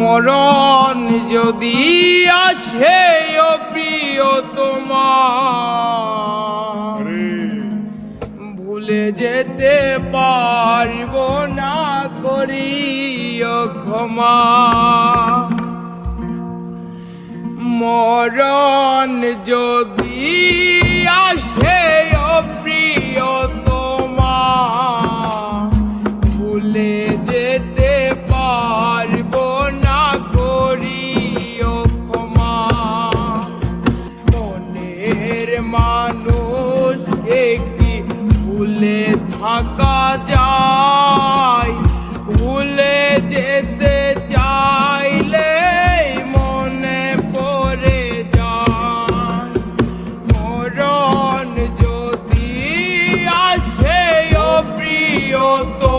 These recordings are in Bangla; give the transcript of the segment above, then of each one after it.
মরণ যদি আসে ও প্রিয় তোমার। ভুলে যেতে পারব না করি ক্ষমা। মরণ যদি আসে থাকা যায় ভুলে যেতে চাইলে মনে পড়ে যায়। মরণ যদি আসে প্রিয় তো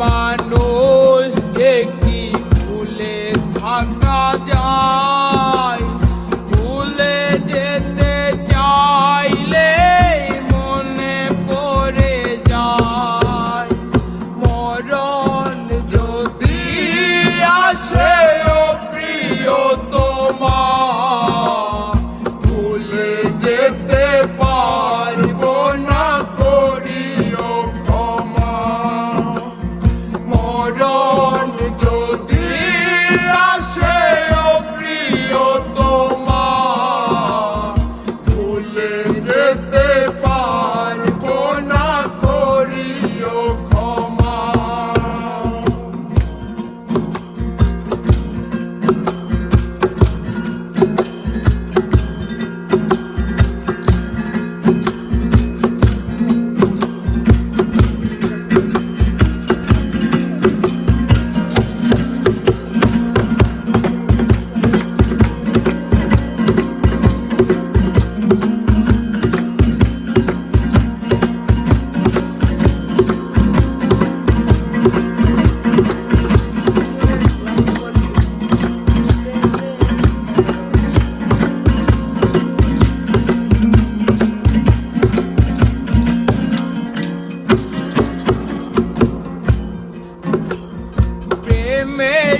मानो ভুলে যেতে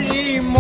de